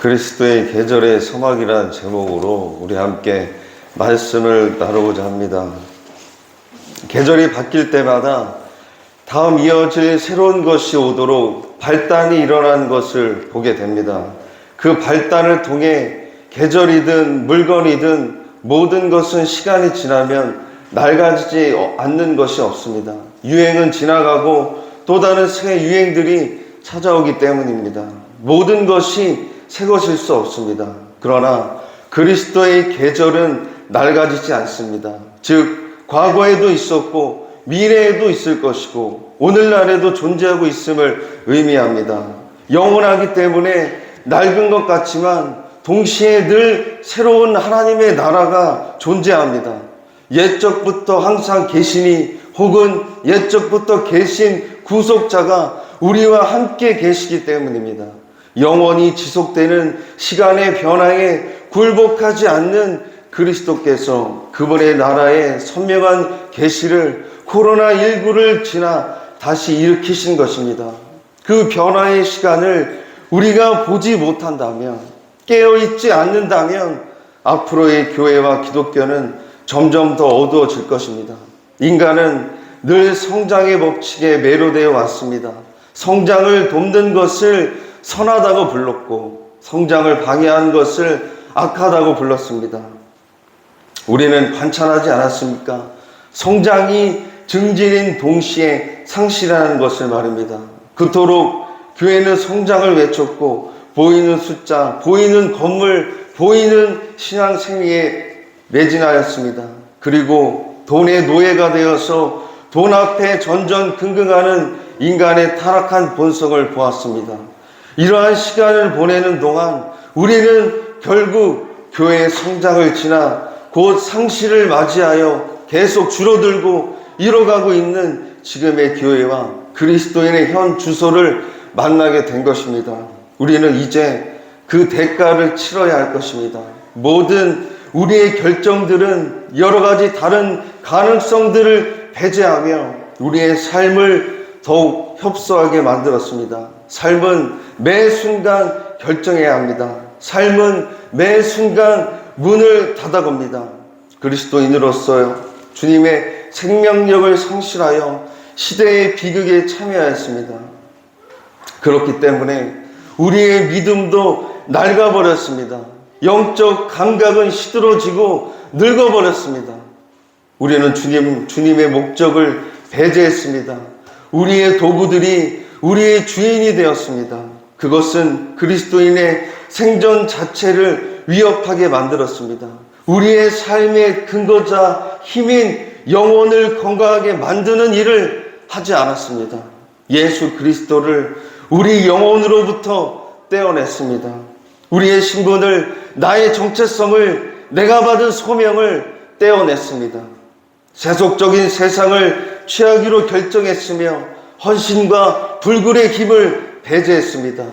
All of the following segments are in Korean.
그리스도의 계절의 서막이라는 제목으로 우리 함께 말씀을 나누고자 합니다. 계절이 바뀔 때마다 다음 이어질 새로운 것이 오도록 발단이 일어난 것을 보게 됩니다. 그 발단을 통해 계절이든 물건이든 모든 것은 시간이 지나면 낡아지지 않는 것이 없습니다. 유행은 지나가고 또 다른 새 유행들이 찾아오기 때문입니다. 모든 것이 새 것일 수 없습니다. 그러나 그리스도의 계절은 낡아지지 않습니다. 즉, 과거에도 있었고, 미래에도 있을 것이고, 오늘날에도 존재하고 있음을 의미합니다. 영원하기 때문에 낡은 것 같지만, 동시에 늘 새로운 하나님의 나라가 존재합니다. 옛적부터 항상 계시니, 혹은 옛적부터 계신 구속자가 우리와 함께 계시기 때문입니다. 영원히 지속되는 시간의 변화에 굴복하지 않는 그리스도께서 그분의 나라의 선명한 계시를 코로나19를 지나 다시 일으키신 것입니다. 그 변화의 시간을 우리가 보지 못한다면, 깨어있지 않는다면, 앞으로의 교회와 기독교는 점점 더 어두워질 것입니다. 인간은 늘 성장의 법칙에 매료되어 왔습니다. 성장을 돕는 것을 선하다고 불렀고 성장을 방해한 것을 악하다고 불렀습니다. 우리는 관찰하지 않았습니까? 성장이 증진인 동시에 상실하는 것을 말입니다. 그토록 교회는 성장을 외쳤고 보이는 숫자, 보이는 건물, 보이는 신앙 생리에 매진하였습니다. 그리고 돈의 노예가 되어서 돈 앞에 전전긍긍하는 인간의 타락한 본성을 보았습니다. 이러한 시간을 보내는 동안 우리는 결국 교회의 성장을 지나 곧 상실을 맞이하여 계속 줄어들고 이뤄가고 있는 지금의 교회와 그리스도인의 현 주소를 만나게 된 것입니다. 우리는 이제 그 대가를 치러야 할 것입니다. 모든 우리의 결정들은 여러 가지 다른 가능성들을 배제하며 우리의 삶을 더욱 협소하게 만들었습니다. 삶은 매 순간 결정해야 합니다. 삶은 매 순간 문을 닫아갑니다. 그리스도인으로서 주님의 생명력을 상실하여 시대의 비극에 참여하였습니다. 그렇기 때문에 우리의 믿음도 낡아버렸습니다. 영적 감각은 시들어지고 늙어버렸습니다. 우리는 주님, 주님의 목적을 배제했습니다. 우리의 도구들이 우리의 주인이 되었습니다. 그것은 그리스도인의 생존 자체를 위협하게 만들었습니다. 우리의 삶의 근거자 힘인 영혼을 건강하게 만드는 일을 하지 않았습니다. 예수 그리스도를 우리 영혼으로부터 떼어냈습니다. 우리의 신분을, 나의 정체성을, 내가 받은 소명을 떼어냈습니다. 세속적인 세상을 취하기로 결정했으며 헌신과 불굴의 힘을 배제했습니다.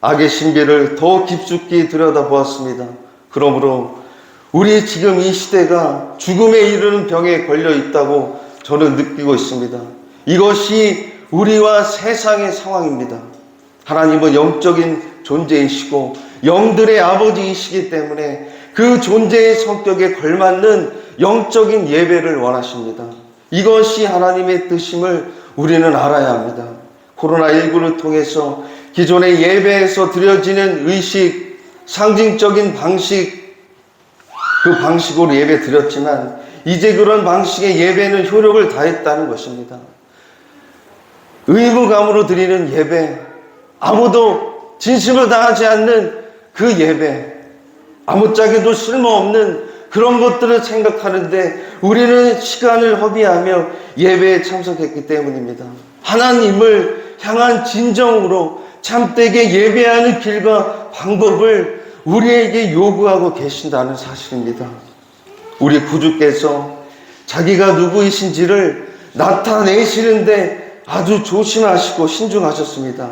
악의 신비를 더 깊숙이 들여다보았습니다. 그러므로 우리 지금 이 시대가 죽음에 이르는 병에 걸려 있다고 저는 느끼고 있습니다. 이것이 우리와 세상의 상황입니다. 하나님은 영적인 존재이시고 영들의 아버지이시기 때문에 그 존재의 성격에 걸맞는 영적인 예배를 원하십니다. 이것이 하나님의 뜻임을 우리는 알아야 합니다. 코로나19를 통해서 기존의 예배에서 드려지는 의식, 상징적인 방식, 그 방식으로 예배 드렸지만, 이제 그런 방식의 예배는 효력을 다했다는 것입니다. 의무감으로 드리는 예배, 아무도 진심을 다하지 않는 그 예배, 아무짝에도 쓸모없는 그런 것들을 생각하는데 우리는 시간을 허비하며 예배에 참석했기 때문입니다. 하나님을 향한 진정으로 참되게 예배하는 길과 방법을 우리에게 요구하고 계신다는 사실입니다. 우리 구주께서 자기가 누구이신지를 나타내시는데 아주 조심하시고 신중하셨습니다.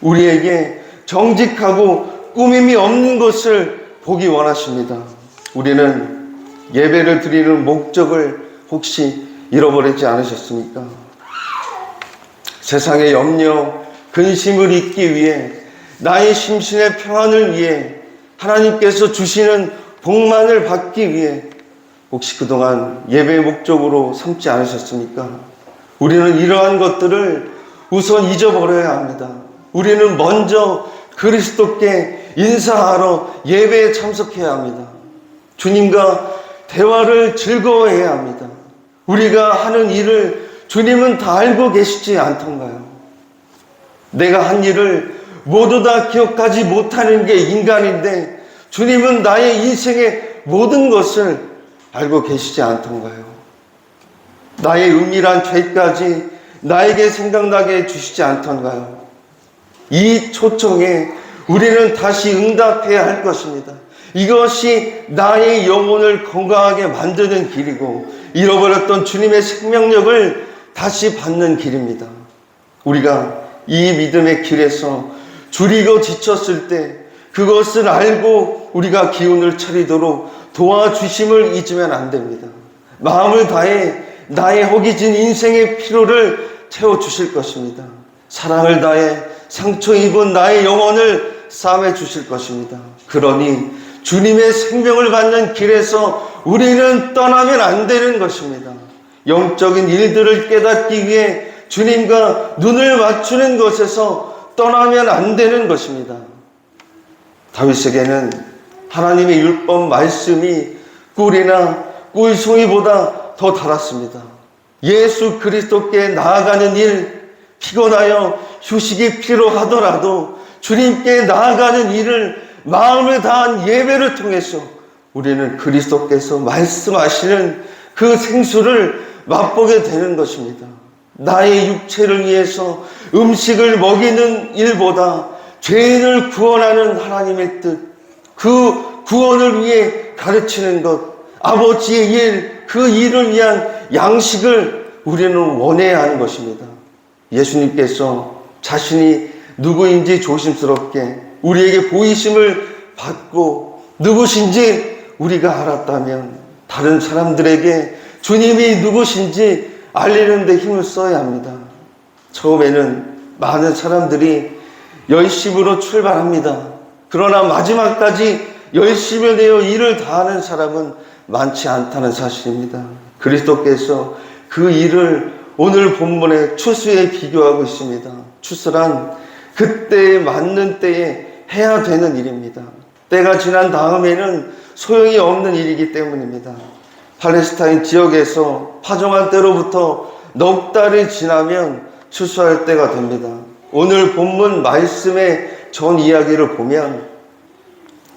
우리에게 정직하고 꾸밈이 없는 것을 보기 원하십니다. 우리는 예배를 드리는 목적을 혹시 잃어버리지 않으셨습니까? 세상의 염려, 근심을 잊기 위해 나의 심신의 평안을 위해 하나님께서 주시는 복만을 받기 위해 혹시 그동안 예배의 목적으로 삼지 않으셨습니까? 우리는 이러한 것들을 우선 잊어버려야 합니다. 우리는 먼저 그리스도께 인사하러 예배에 참석해야 합니다. 주님과 대화를 즐거워해야 합니다. 우리가 하는 일을 주님은 다 알고 계시지 않던가요? 내가 한 일을 모두 다 기억하지 못하는 게 인간인데 주님은 나의 인생의 모든 것을 알고 계시지 않던가요? 나의 은밀한 죄까지 나에게 생각나게 해주시지 않던가요? 이 초청에 우리는 다시 응답해야 할 것입니다. 이것이 나의 영혼을 건강하게 만드는 길이고 잃어버렸던 주님의 생명력을 다시 받는 길입니다. 우리가 이 믿음의 길에서 줄이고 지쳤을 때 그것을 알고 우리가 기운을 차리도록 도와주심을 잊으면 안 됩니다. 마음을 다해 나의 허기진 인생의 피로를 채워주실 것입니다. 사랑을 다해 상처 입은 나의 영혼을 싸매 주실 것입니다. 그러니 주님의 생명을 받는 길에서 우리는 떠나면 안 되는 것입니다. 영적인 일들을 깨닫기 위해 주님과 눈을 맞추는 것에서 떠나면 안 되는 것입니다. 다윗에게는 하나님의 율법 말씀이 꿀이나 꿀송이보다 더 달았습니다. 예수 그리스도께 나아가는 일, 피곤하여 휴식이 필요하더라도 주님께 나아가는 일을 마음을 다한 예배를 통해서 우리는 그리스도께서 말씀하시는 그 생수를 맛보게 되는 것입니다. 나의 육체를 위해서 음식을 먹이는 일보다 죄인을 구원하는 하나님의 뜻, 그 구원을 위해 가르치는 것, 아버지의 일, 그 일을 위한 양식을 우리는 원해야 하는 것입니다. 예수님께서 자신이 누구인지 조심스럽게 우리에게 보이심을 받고 누구신지 우리가 알았다면 다른 사람들에게 주님이 누구신지 알리는 데 힘을 써야 합니다. 처음에는 많은 사람들이 열심으로 출발합니다. 그러나 마지막까지 열심을 내어 일을 다하는 사람은 많지 않다는 사실입니다. 그리스도께서 그 일을 오늘 본문의 추수에 비교하고 있습니다. 추수란 그때에 맞는 때에 해야 되는 일입니다. 때가 지난 다음에는 소용이 없는 일이기 때문입니다. 팔레스타인 지역에서 파종한 때로부터 넉 달이 지나면 추수할 때가 됩니다. 오늘 본문 말씀의 전 이야기를 보면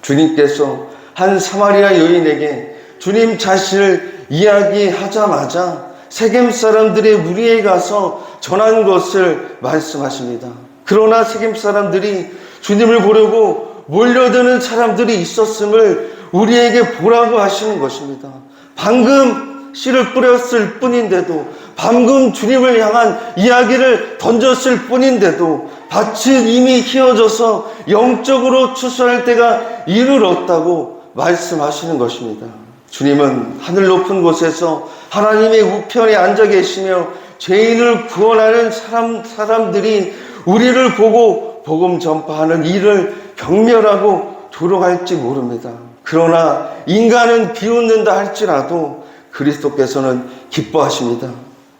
주님께서 한 사마리아 여인에게 주님 자신을 이야기하자마자 세겜 사람들의 무리에 가서 전한 것을 말씀하십니다. 그러나 세겜 사람들이 주님을 보려고 몰려드는 사람들이 있었음을 우리에게 보라고 하시는 것입니다. 방금 씨를 뿌렸을 뿐인데도 방금 주님을 향한 이야기를 던졌을 뿐인데도 밭은 이미 휘어져서 영적으로 추수할 때가 이르렀다고 말씀하시는 것입니다. 주님은 하늘 높은 곳에서 하나님의 우편에 앉아 계시며 죄인을 구원하는 사람, 사람들이 우리를 보고 복음 전파하는 일을 경멸하고 조롱할지 모릅니다. 그러나 인간은 비웃는다 할지라도 그리스도께서는 기뻐하십니다.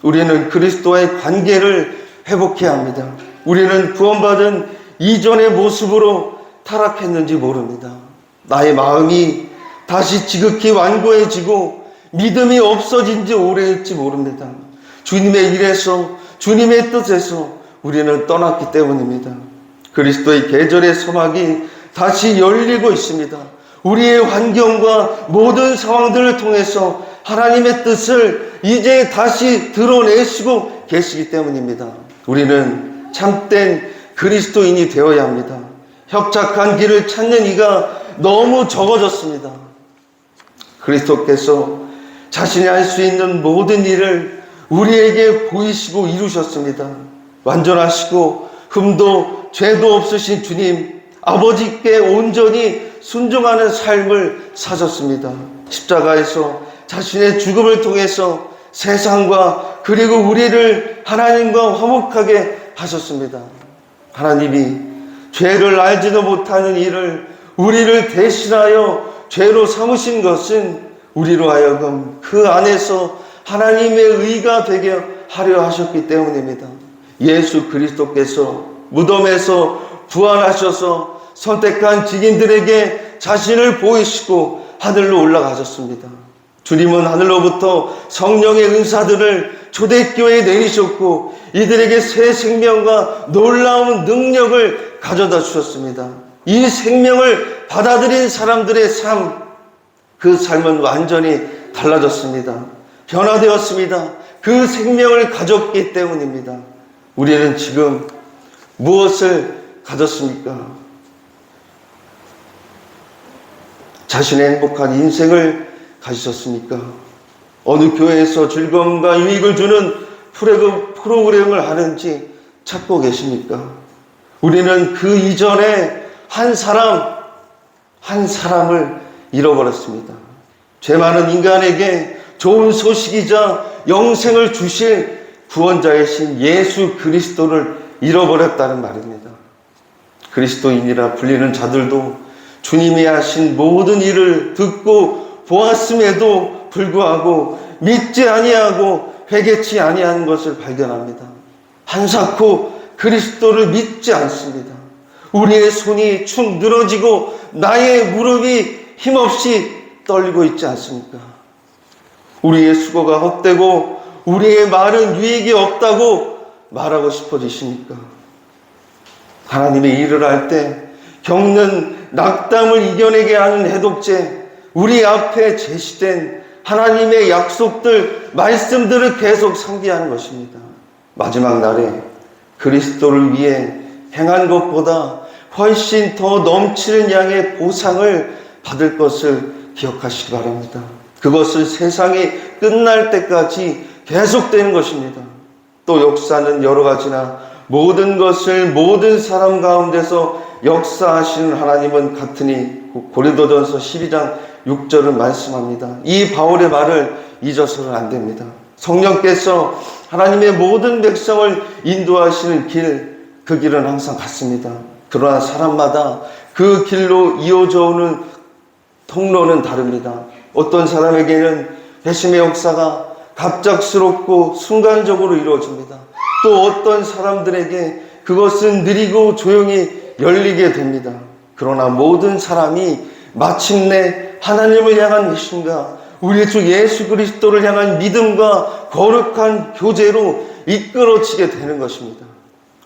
우리는 그리스도와의 관계를 회복해야 합니다. 우리는 구원받은 이전의 모습으로 타락했는지 모릅니다. 나의 마음이 다시 지극히 완고해지고 믿음이 없어진 지 오래했지 모릅니다. 주님의 일에서 주님의 뜻에서 우리는 떠났기 때문입니다. 그리스도의 계절의 서막이 다시 열리고 있습니다. 우리의 환경과 모든 상황들을 통해서 하나님의 뜻을 이제 다시 드러내시고 계시기 때문입니다. 우리는 참된 그리스도인이 되어야 합니다. 협착한 길을 찾는 이가 너무 적어졌습니다. 그리스도께서 자신이 할 수 있는 모든 일을 우리에게 보이시고 이루셨습니다. 완전하시고 흠도 죄도 없으신 주님, 아버지께 온전히 순종하는 삶을 사셨습니다. 십자가에서 자신의 죽음을 통해서 세상과 그리고 우리를 하나님과 화목하게 하셨습니다. 하나님이 죄를 알지도 못하는 이를 우리를 대신하여 죄로 삼으신 것은 우리로 하여금 그 안에서 하나님의 의가 되게 하려 하셨기 때문입니다. 예수 그리스도께서 무덤에서 부활하셔서 선택한 직인들에게 자신을 보이시고 하늘로 올라가셨습니다. 주님은 하늘로부터 성령의 은사들을 초대교회에 내리셨고 이들에게 새 생명과 놀라운 능력을 가져다 주셨습니다. 이 생명을 받아들인 사람들의 삶, 그 삶은 완전히 달라졌습니다. 변화되었습니다. 그 생명을 가졌기 때문입니다. 우리는 지금 무엇을 가졌습니까? 자신의 행복한 인생을 가지셨습니까? 어느 교회에서 즐거움과 유익을 주는 프로그- 프로그램을 하는지 찾고 계십니까? 우리는 그 이전에 한 사람, 한 사람을 잃어버렸습니다. 죄 많은 인간에게 좋은 소식이자 영생을 주실 구원자이신 예수 그리스도를 잃어버렸다는 말입니다. 그리스도인이라 불리는 자들도 주님이 하신 모든 일을 듣고 보았음에도 불구하고 믿지 아니하고 회개치 아니하는 것을 발견합니다. 한사코 그리스도를 믿지 않습니다. 우리의 손이 축 늘어지고 나의 무릎이 힘없이 떨리고 있지 않습니까? 우리의 수고가 헛되고 우리의 말은 유익이 없다고 말하고 싶어지십니까? 하나님의 일을 할 때 겪는 낙담을 이겨내게 하는 해독제, 우리 앞에 제시된 하나님의 약속들, 말씀들을 계속 상기하는 것입니다. 마지막 날에 그리스도를 위해 행한 것보다 훨씬 더 넘치는 양의 보상을 받을 것을 기억하시기 바랍니다. 그것을 세상이 끝날 때까지 계속되는 것입니다. 또 역사는 여러 가지나 모든 것을 모든 사람 가운데서 역사하시는 하나님은 같으니 고린도전서 12장 6절은 말씀합니다. 이 바울의 말을 잊어서는 안 됩니다. 성령께서 하나님의 모든 백성을 인도하시는 길, 그 길은 항상 같습니다. 그러나 사람마다 그 길로 이어져 오는 통로는 다릅니다. 어떤 사람에게는 회심의 역사가 갑작스럽고 순간적으로 이루어집니다. 또 어떤 사람들에게 그것은 느리고 조용히 열리게 됩니다. 그러나 모든 사람이 마침내 하나님을 향한 미신과 우리 주 예수 그리스도를 향한 믿음과 거룩한 교제로 이끌어지게 되는 것입니다.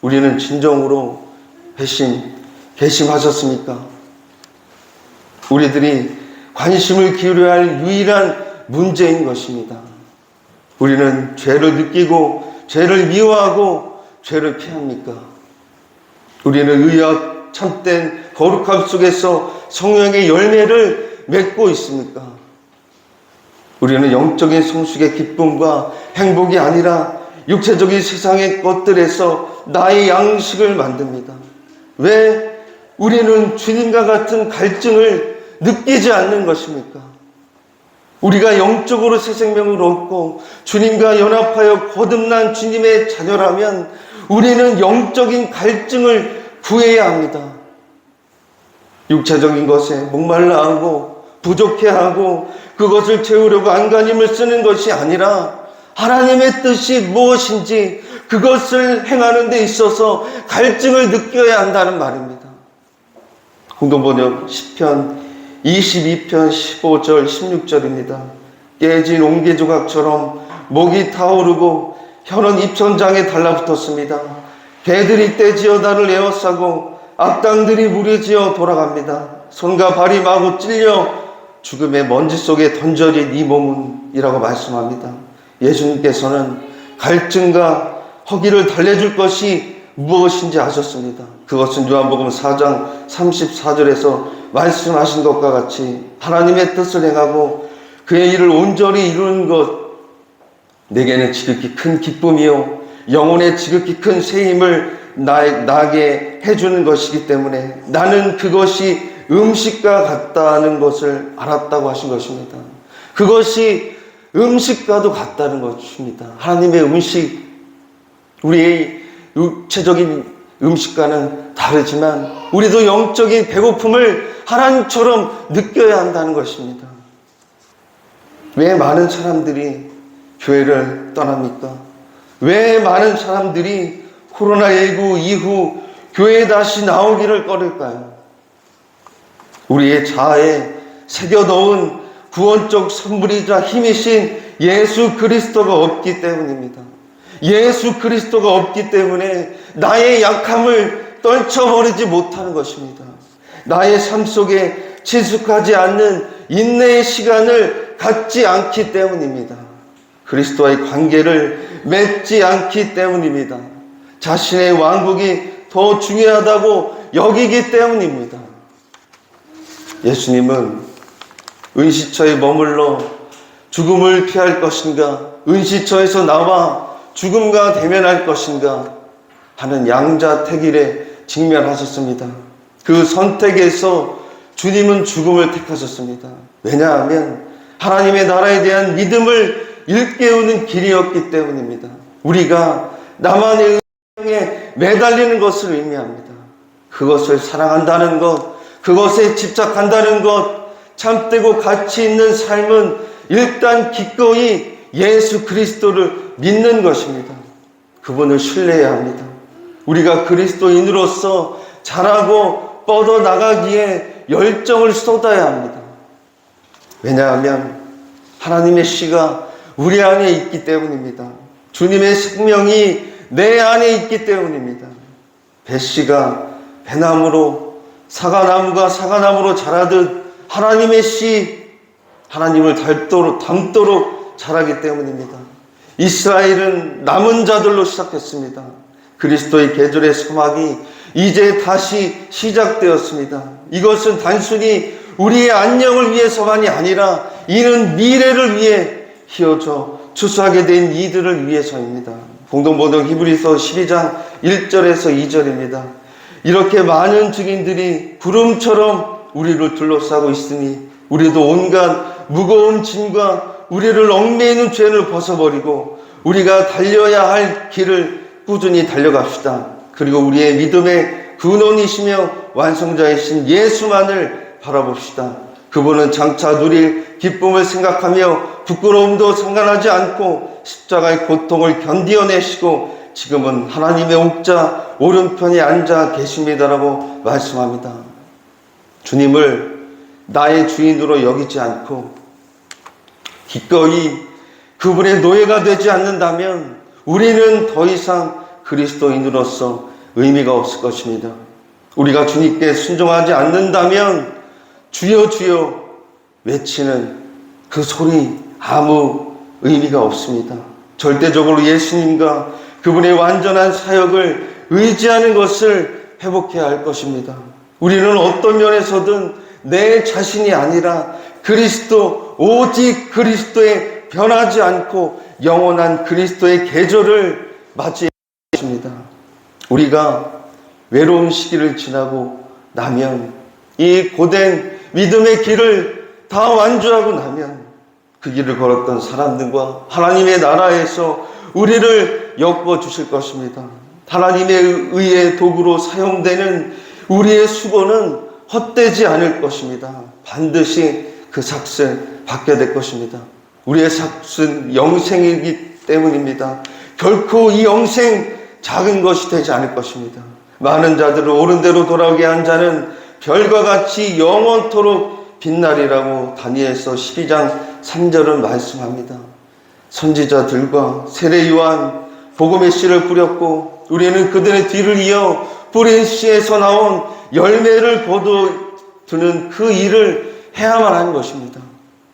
우리는 진정으로 회심, 개심하셨습니까? 우리들이 관심을 기울여야 할 유일한 문제인 것입니다. 우리는 죄를 느끼고 죄를 미워하고 죄를 피합니까? 우리는 의학 참된 거룩함 속에서 성령의 열매를 맺고 있습니까? 우리는 영적인 성숙의 기쁨과 행복이 아니라 육체적인 세상의 것들에서 나의 양식을 만듭니다. 왜 우리는 주님과 같은 갈증을 느끼지 않는 것입니까? 우리가 영적으로 새 생명을 얻고 주님과 연합하여 거듭난 주님의 자녀라면 우리는 영적인 갈증을 구해야 합니다. 육체적인 것에 목말라 하고 부족해 하고 그것을 채우려고 안간힘을 쓰는 것이 아니라 하나님의 뜻이 무엇인지 그것을 행하는 데 있어서 갈증을 느껴야 한다는 말입니다. 공동번역 10편 22편 15절 16절입니다. 깨진 옹개 조각처럼 목이 타오르고 혀는 입천장에 달라붙었습니다. 개들이 떼지어 나를 에워싸고 악당들이 무리지어 돌아갑니다. 손과 발이 마구 찔려 죽음의 먼지 속에 던져진 이 몸은이라고 말씀합니다. 예수님께서는 갈증과 허기를 달래줄 것이 무엇인지 아셨습니다. 그것은 요한복음 4장 34절에서 말씀하신 것과 같이 하나님의 뜻을 행하고 그의 일을 온전히 이루는 것 내게는 지극히 큰 기쁨이요 영혼의 지극히 큰 세임을 나, 나게 해주는 것이기 때문에 나는 그것이 음식과 같다는 것을 알았다고 하신 것입니다. 그것이 음식과도 같다는 것입니다. 하나님의 음식, 우리의 육체적인 음식과는 다르지만 우리도 영적인 배고픔을 하나님처럼 느껴야 한다는 것입니다. 왜 많은 사람들이 교회를 떠납니까? 왜 많은 사람들이 코로나19 이후 교회에 다시 나오기를 꺼릴까요? 우리의 자아에 새겨 넣은 구원적 선물이자 힘이신 예수 그리스도가 없기 때문입니다. 예수 그리스도가 없기 때문에 나의 약함을 떨쳐버리지 못하는 것입니다. 나의 삶 속에 친숙하지 않는 인내의 시간을 갖지 않기 때문입니다. 그리스도와의 관계를 맺지 않기 때문입니다. 자신의 왕국이 더 중요하다고 여기기 때문입니다. 예수님은 은시처에 머물러 죽음을 피할 것인가, 은시처에서 나와 죽음과 대면할 것인가 하는 양자 택일에 직면하셨습니다. 그 선택에서 주님은 죽음을 택하셨습니다. 왜냐하면 하나님의 나라에 대한 믿음을 일깨우는 길이었기 때문입니다. 우리가 나만의 의에 매달리는 것을 의미합니다. 그것을 사랑한다는 것, 그것에 집착한다는 것, 참되고 가치 있는 삶은 일단 기꺼이 예수 그리스도를 믿는 것입니다. 그분을 신뢰해야 합니다. 우리가 그리스도인으로서 자라고 뻗어 나가기에 열정을 쏟아야 합니다. 왜냐하면 하나님의 씨가 우리 안에 있기 때문입니다. 주님의 생명이 내 안에 있기 때문입니다. 배 씨가 배나무로 사과나무가 사과나무로 자라듯 하나님의 씨 하나님을 닮도록, 닮도록 자라기 때문입니다. 이스라엘은 남은 자들로 시작했습니다. 그리스도의 계절의 소막이 이제 다시 시작되었습니다. 이것은 단순히 우리의 안녕을 위해서만이 아니라 이는 미래를 위해 희어져 추수하게 된 이들을 위해서입니다. 공동보동 히브리서 12장 1절에서 2절입니다. 이렇게 많은 증인들이 구름처럼 우리를 둘러싸고 있으니 우리도 온갖 무거운 짐과 우리를 얽매이는 죄를 벗어버리고 우리가 달려야 할 길을 꾸준히 달려갑시다. 그리고 우리의 믿음의 근원이시며 완성자이신 예수만을 바라봅시다. 그분은 장차 누릴 기쁨을 생각하며 부끄러움도 상관하지 않고 십자가의 고통을 견디어내시고 지금은 하나님의 옥자 오른편에 앉아 계십니다라고 말씀합니다. 주님을 나의 주인으로 여기지 않고 기꺼이 그분의 노예가 되지 않는다면 우리는 더 이상 그리스도인으로서 의미가 없을 것입니다. 우리가 주님께 순종하지 않는다면 주여 주여 외치는 그 소리 아무 의미가 없습니다. 절대적으로 예수님과 그분의 완전한 사역을 의지하는 것을 회복해야 할 것입니다. 우리는 어떤 면에서든 내 자신이 아니라 그리스도, 오직 그리스도에 변하지 않고 영원한 그리스도의 계절을 맞이해야 합니다. 우리가 외로운 시기를 지나고 나면 이 고된 믿음의 길을 다 완주하고 나면 그 길을 걸었던 사람들과 하나님의 나라에서 우리를 엮어 주실 것입니다. 하나님의 의의 도구로 사용되는 우리의 수고는 헛되지 않을 것입니다. 반드시 그 삭슬 받게 될 것입니다. 우리의 삭슬은 영생이기 때문입니다. 결코 이 영생 작은 것이 되지 않을 것입니다. 많은 자들을 옳은 대로 돌아오게 한 자는 별과 같이 영원토록 빛나리라고 다니엘서 12장 3절은 말씀합니다. 선지자들과 세례 요한 복음의 씨를 뿌렸고 우리는 그들의 뒤를 이어 뿌린 씨에서 나온 열매를 거두는 그 일을 해야만 하는 것입니다.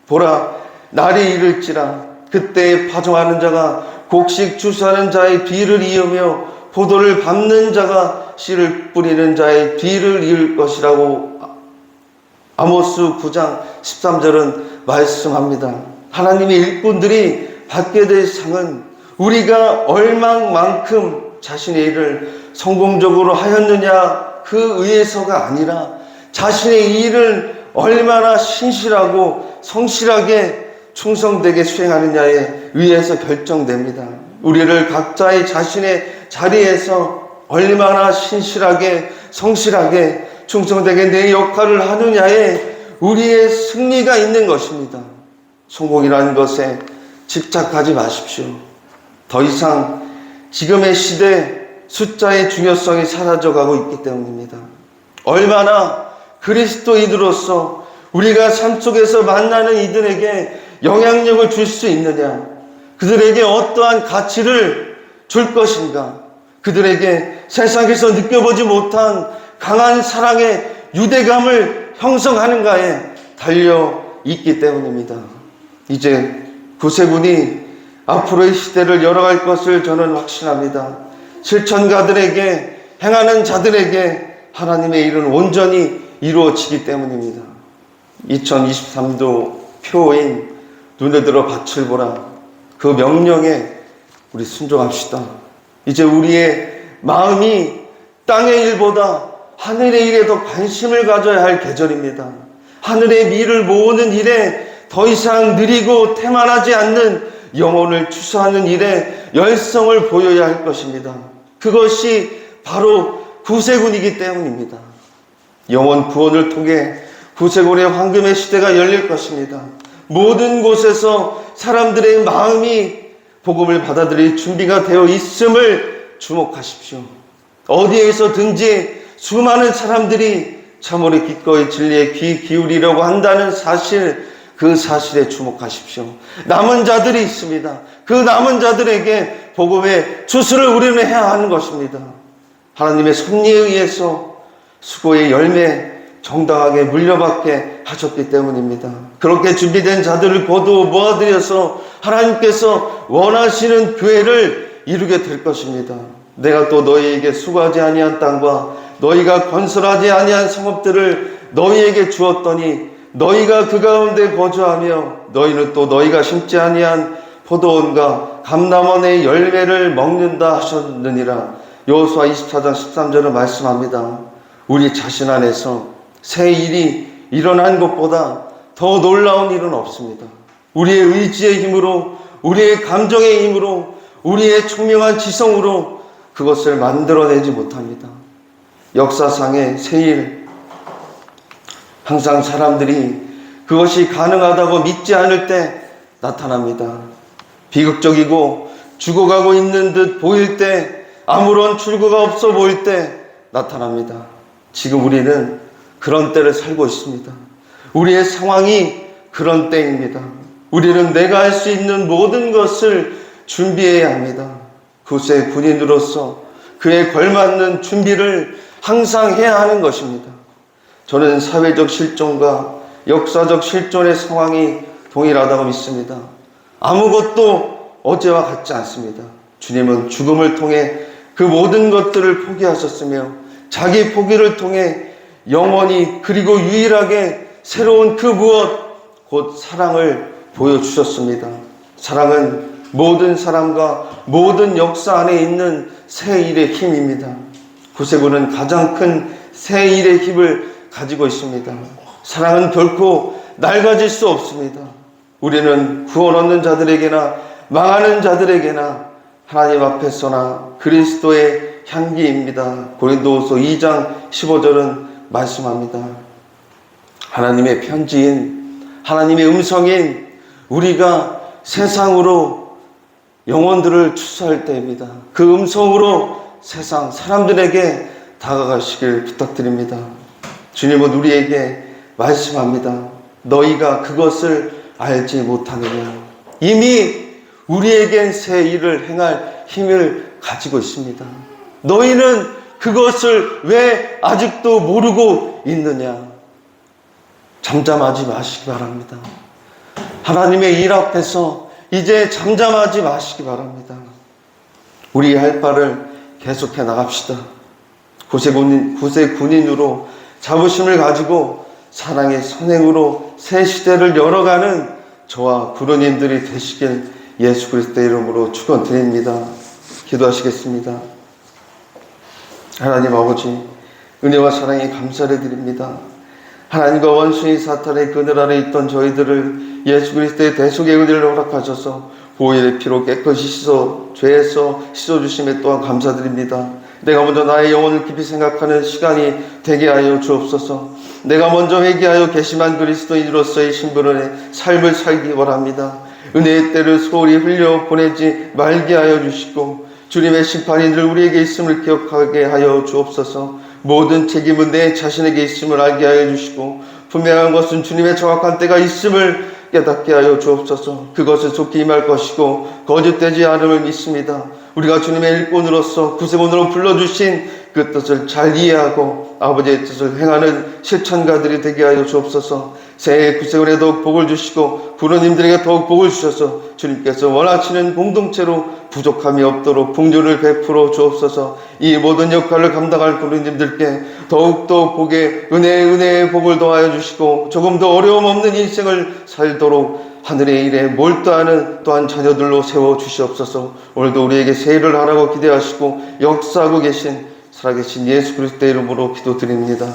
보라 날이 이를지라 그때 파종하는 자가 곡식 주사하는 자의 뒤를 이으며 포도를 밟는 자가 씨를 뿌리는 자의 뒤를 이을 것이라고 아모스 9장 13절은 말씀합니다. 하나님의 일꾼들이 받게 될 상은 우리가 얼마만큼 자신의 일을 성공적으로 하였느냐 그 의에서가 아니라 자신의 일을 얼마나 신실하고 성실하게 충성되게 수행하느냐에 의해서 결정됩니다. 우리를 각자의 자신의 자리에서 얼마나 신실하게 성실하게 충성되게 내 역할을 하느냐에 우리의 승리가 있는 것입니다. 성공이라는 것에 집착하지 마십시오. 더 이상 지금의 시대 숫자의 중요성이 사라져가고 있기 때문입니다. 얼마나 그리스도인으로서 우리가 삶 속에서 만나는 이들에게 영향력을 줄 수 있느냐, 그들에게 어떠한 가치를 줄 것인가, 그들에게 세상에서 느껴보지 못한 강한 사랑의 유대감을 형성하는가에 달려 있기 때문입니다. 이제 구세군이 앞으로의 시대를 열어갈 것을 저는 확신합니다. 실천가들에게 행하는 자들에게 하나님의 일은 온전히 이루어지기 때문입니다. 2023도 표인 눈에 들어 밭을 보라. 그 명령에 우리 순종합시다. 이제 우리의 마음이 땅의 일보다 하늘의 일에 더 관심을 가져야 할 계절입니다. 하늘의 미를 모으는 일에 더 이상 느리고 태만하지 않는 영혼을 추수하는 일에 열성을 보여야 할 것입니다. 그것이 바로 구세군이기 때문입니다. 영혼 구원을 통해 구세군의 황금의 시대가 열릴 것입니다. 모든 곳에서 사람들의 마음이 복음을 받아들일 준비가 되어 있음을 주목하십시오. 어디에서든지 수많은 사람들이 참으로 기꺼이 진리에 귀 기울이려고 한다는 사실, 그 사실에 주목하십시오. 남은 자들이 있습니다. 그 남은 자들에게 복음의 추수를 우리는 해야 하는 것입니다. 하나님의 섭리에 의해서 수고의 열매 정당하게 물려받게 하셨기 때문입니다. 그렇게 준비된 자들을 거두 모아들여서 하나님께서 원하시는 교회를 이루게 될 것입니다. 내가 또 너희에게 수고하지 아니한 땅과 너희가 건설하지 아니한 성읍들을 너희에게 주었더니 너희가 그 가운데 거주하며 너희는 또 너희가 심지 아니한 포도원과 감남원의 열매를 먹는다 하셨느니라. 여호수아 24장 13절은 말씀합니다. 우리 자신 안에서 새 일이 일어난 것보다 더 놀라운 일은 없습니다. 우리의 의지의 힘으로, 우리의 감정의 힘으로, 우리의 총명한 지성으로 그것을 만들어내지 못합니다. 역사상의 새일, 항상 사람들이 그것이 가능하다고 믿지 않을 때 나타납니다. 비극적이고 죽어가고 있는 듯 보일 때, 아무런 출구가 없어 보일 때 나타납니다. 지금 우리는 그런 때를 살고 있습니다. 우리의 상황이 그런 때입니다. 우리는 내가 할 수 있는 모든 것을 준비해야 합니다. 구세 군인으로서 그에 걸맞는 준비를 항상 해야 하는 것입니다. 저는 사회적 실존과 역사적 실존의 상황이 동일하다고 믿습니다. 아무것도 어제와 같지 않습니다. 주님은 죽음을 통해 그 모든 것들을 포기하셨으며 자기 포기를 통해 영원히 그리고 유일하게 새로운 그 무엇 곧 사랑을 보여주셨습니다. 사랑은 모든 사람과 모든 역사 안에 있는 새 일의 힘입니다. 구세군은 가장 큰 새 일의 힘을 가지고 있습니다. 사랑은 결코 낡아질 수 없습니다. 우리는 구원 얻는 자들에게나 망하는 자들에게나 하나님 앞에서나 그리스도의 향기입니다. 고린도후서 2장 15절은 말씀합니다. 하나님의 편지인 하나님의 음성인 우리가 세상으로 영혼들을 추수할 때입니다. 그 음성으로 세상 사람들에게 다가가시길 부탁드립니다. 주님은 우리에게 말씀합니다. 너희가 그것을 알지 못하느냐. 이미 우리에겐 새 일을 행할 힘을 가지고 있습니다. 너희는 그것을 왜 아직도 모르고 있느냐? 잠잠하지 마시기 바랍니다. 하나님의 일 앞에서 이제 잠잠하지 마시기 바랍니다. 우리 할 바를 계속해 나갑시다. 구세 군인, 구세 군인으로 자부심을 가지고 사랑의 선행으로 새 시대를 열어가는 저와 구로님들이 되시길 예수 그리스도의 이름으로 축원드립니다. 기도하시겠습니다. 하나님 아버지 은혜와 사랑에 감사를 드립니다. 하나님과 원수인 사탄의 그늘 아래 있던 저희들을 예수 그리스도의 대속의 은혜를 허락하셔서 보혈의 피로 깨끗이 씻어 죄에서 씻어 주심에 또한 감사드립니다. 내가 먼저 나의 영혼을 깊이 생각하는 시간이 되게 하여 주옵소서. 내가 먼저 회개하여 개심한 그리스도인으로서의 신분의 삶을 살기 원합니다. 은혜의 때를 소홀히 흘려 보내지 말게 하여 주시고 주님의 심판이 늘 우리에게 있음을 기억하게 하여 주옵소서. 모든 책임은 내 자신에게 있음을 알게 하여 주시고 분명한 것은 주님의 정확한 때가 있음을 깨닫게 하여 주옵소서. 그것을 좋게 임할 것이고 거짓되지 않음을 믿습니다. 우리가 주님의 일꾼으로서 구세군으로 불러주신 그 뜻을 잘 이해하고 아버지의 뜻을 행하는 실천가들이 되게 하여 주옵소서. 새해 구세군에 더욱 복을 주시고 부르님들에게 더욱 복을 주셔서 주님께서 원하시는 공동체로 부족함이 없도록 풍조를 베풀어 주옵소서. 이 모든 역할을 감당할 부르님들께 더욱더 복의 은혜 은혜의 복을 더하여 주시고 조금 더 어려움 없는 인생을 살도록 하늘의 일에 몰두하는 또한 자녀들로 세워 주시옵소서. 오늘도 우리에게 세일을 하라고 기대하시고 역사하고 계신 살아계신 예수 그리스도의 이름으로 기도드립니다.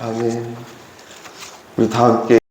아멘. 우리 다 함께